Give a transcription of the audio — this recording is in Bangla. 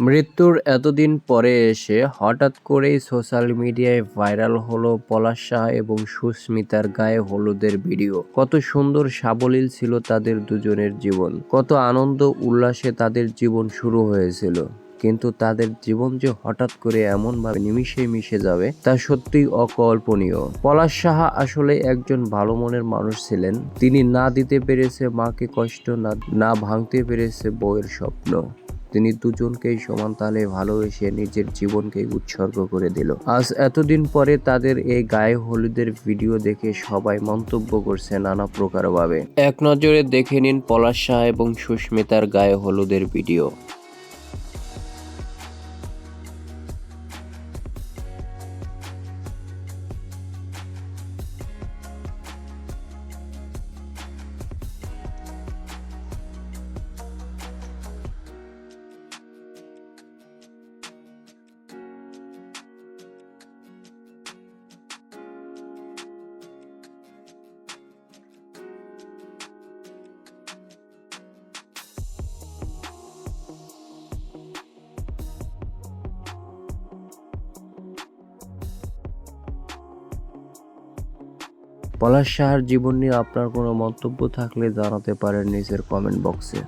মৃত্যুর এতদিন পরে এসে হঠাৎ করেই সোশ্যাল মিডিয়ায় ভাইরাল হলো পলাশ শাহ এবং সুস্মিতার গায়ে হলুদের ভিডিও। কত সুন্দর সাবলীল ছিল তাদের দুজনের জীবন। কত আনন্দ উল্লাসে তাদের জীবন শুরু হয়েছিল। কিন্তু তাদের জীবন যে হঠাৎ করে এমনভাবে নিমিশে মিশে যাবে, তা সত্যিই অকল্পনীয়। পলাশ সাহা আসলে একজন ভালো মনের মানুষ ছিলেন। তিনি না দিতে পেরেছে মাকে কষ্ট, না না ভাঙতে পেরেছে বউয়ের স্বপ্ন। তিনি দুজনকেই সমান তালে ভালোবেসে নিজের জীবনকে উৎসর্গ করে দিল। আজ এতদিন পরে তাদের এই গায়ে হলুদের ভিডিও দেখে সবাই মন্তব্য করছে নানা প্রকার ভাবে এক নজরে দেখে নিন পলাশ শাহ এবং সুস্মিতার গায়ে হলুদের ভিডিও। পলাশ শাহর জীবন নিয়ে আপনার কোনো মন্তব্য থাকলে জানাতে পারেন নিজের কমেন্ট বক্সে